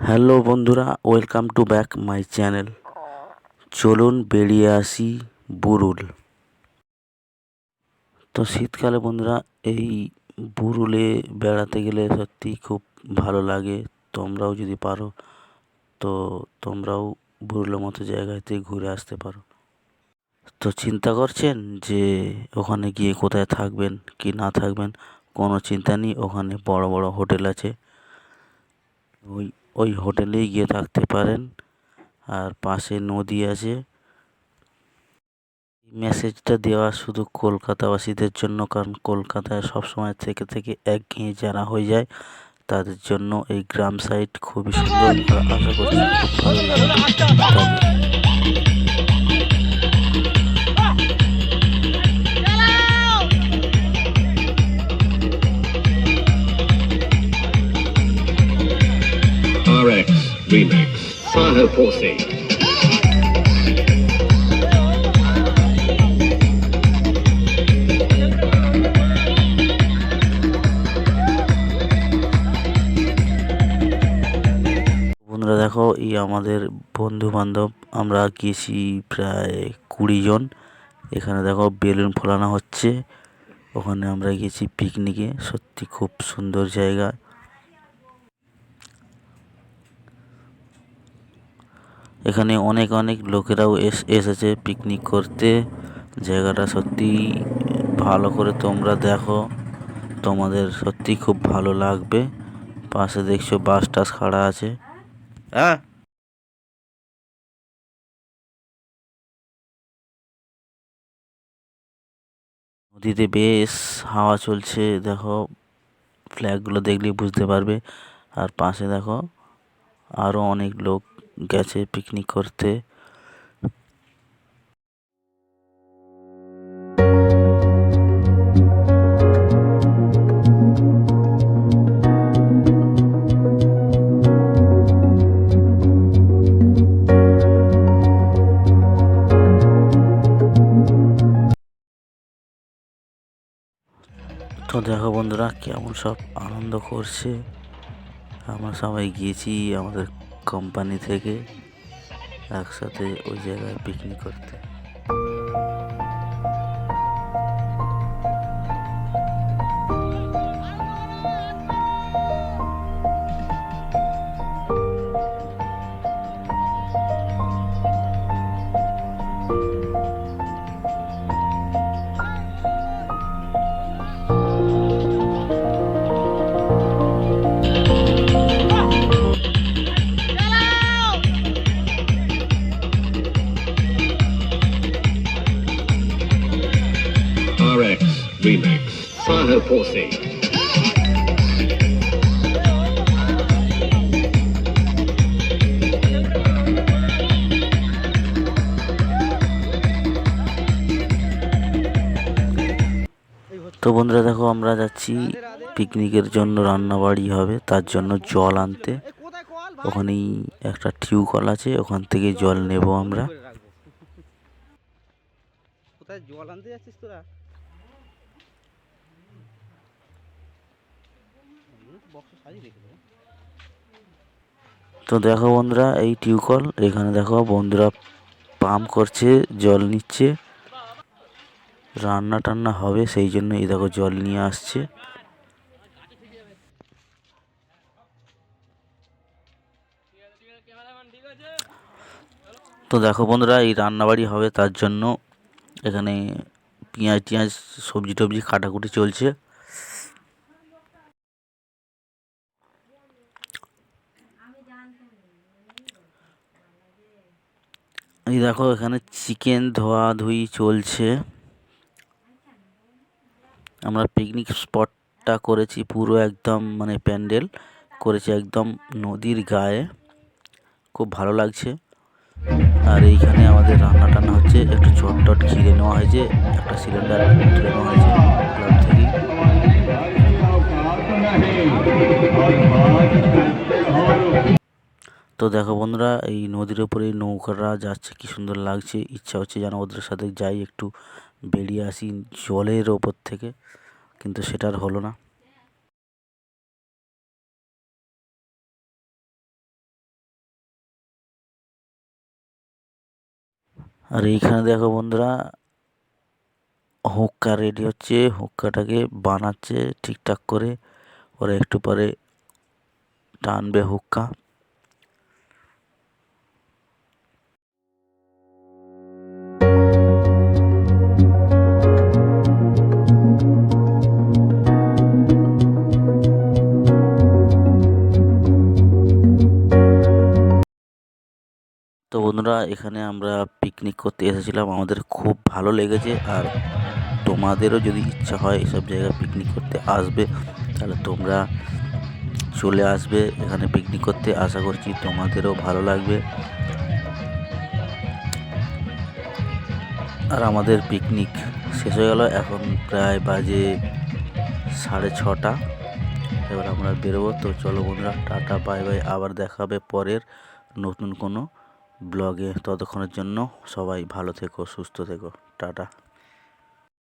Hello বন্ধুরা, welcome to back my channel. চলুন বেরিয়ে আসি বুরুল। তো শীতকালে বন্ধুরা, এই বুরুলে বেড়াতে গেলে সত্যি খুব ভালো লাগে। তোমরাও যদি পারো, তো তোমরাও বুরুলের মতো জায়গাতে ঘুরে আসতে পারো। তো চিন্তা করছেন যে ওখানে গিয়ে কোথায় থাকবেন কি না থাকবেন? কোনো চিন্তা নেই, ওখানে বড় বড় হোটেল আছে। ওই ওই হোটেলেই গিয়ে থাকতে পারেন। আর পাশে নদী আছে। মেসেজটা দেওয়া শুধু কলকাতাবাসীদের জন্য, কারণ কলকাতায় সবসময় থেকে থেকে একঘেয়ে যারা হয়ে যায়, তাদের জন্য এই গ্রাম সাইড খুবই সুন্দর। আশা করছি ভালো লাগবে। Remix. Saho Posse. বন্ধুরা দেখো, এই আমাদের বন্ধু বান্ধব, আমরা গেছি প্রায় কুড়ি জন এখানে দেখো, বেলুন ফোলানো হচ্ছে ওখানে আমরা গেছি পিকনিকে সত্যি খুব সুন্দর জায়গা এখানে অনেক অনেক লোকেরাও এস, এসেছে পিকনিক করতে। জায়গাটা সত্যি ভালো করে তোমরা দেখো। তোমাদের সত্যি খুব ভালো লাগবে। পাশে দেখছ বাস টাস খাড়া আছে। হ্যাঁ নদীতে বেশ হাওয়া চলছে, দেখো। ফ্ল্যাগগুলো দেখলেই বুঝতে পারবে। আর পাশে দেখো আরও অনেক লোক গেছে পিকনিক করতে। তো দেখো বন্ধুরা কেমন সব আনন্দ করছে। আমরা সবাই গিয়েছি আমাদের কোম্পানি থেকে একসাথে ওই জায়গায় পিকনিক করতে। Remix. Saho Posse. তো বন্ধুরা দেখো, আমরা যাচ্ছি পিকনিকের জন্য রান্না বাড়ি হবে, তার জন্য জল আনতে ওখানেই একটা টিউকল আছে, ওখান থেকে জল নেব আমরা কোথায় জল আনতে যাচ্ছিস তোরা তো দেখো বন্ধুরা, এই টিউকল, এখানে দেখো বন্ধুরা পাম্প করছে, জল নিচ্ছে। রান্না টান্না হবে, সেই জন্য এই দেখো জল নিয়ে আসছে। তো দেখো বন্ধুরা, এই রান্নাবাড়ি হবে তার জন্য। এখানে পেঁয়াজ টিয়াজ, সবজি টবজি, কাটাকুটি চলছে। এই দেখো, এখানে চিকেন ধোয়া ধুই চলছে। আমরা পিকনিক স্পটটা করেছি পুরো একদম মানে প্যান্ডেল করেছি একদম নদীর গায়ে। খুব ভালো লাগছে। আর এইখানে আমাদের রান্না টান্না হচ্ছে একটু চট টট ঘিরে নেওয়া হয়েছে, একটা সিলিন্ডার নেওয়া হয়েছে। তো দেখো বন্ধুরা, এই নদীর ওপরে নৌকারা যাচ্ছে, কি সুন্দর লাগছে। ইচ্ছা হচ্ছে যেন ওদের সাথে যাই, একটু বেরিয়ে আসি জলের ওপর থেকে, কিন্তু সেটা আর হলো না। আর এইখানে দেখো বন্ধুরা, হুক্কা রেডি হচ্ছে, হুক্কাটাকে বানাচ্ছে ঠিকঠাক করে। ওরা একটু পরে টানবে হুক্কা। বন্ধুরা, এখানে আমরা পিকনিক করতে এসেছিলাম। আমাদের খুব ভালো লেগেছে আর তোমাদেরও যদি ইচ্ছা হয় এসব জায়গায় পিকনিক করতে আসবে, তাহলে তোমরা চলে আসবে এখানে পিকনিক করতে। আশা করছি তোমাদেরও ভালো লাগবে। আর আমাদের পিকনিক শেষ হয়ে গেল, এখন প্রায় বাজে সাড়ে ছটা। এবার আমরা বেরোবো। তো চলো বন্ধুরা, টাটা, বাই বাই। আবার দেখাবে পরের নতুন কোনো ব্লগে ততক্ষণের জন্য সবাই ভালো থেকো সুস্থ থেকো টাটা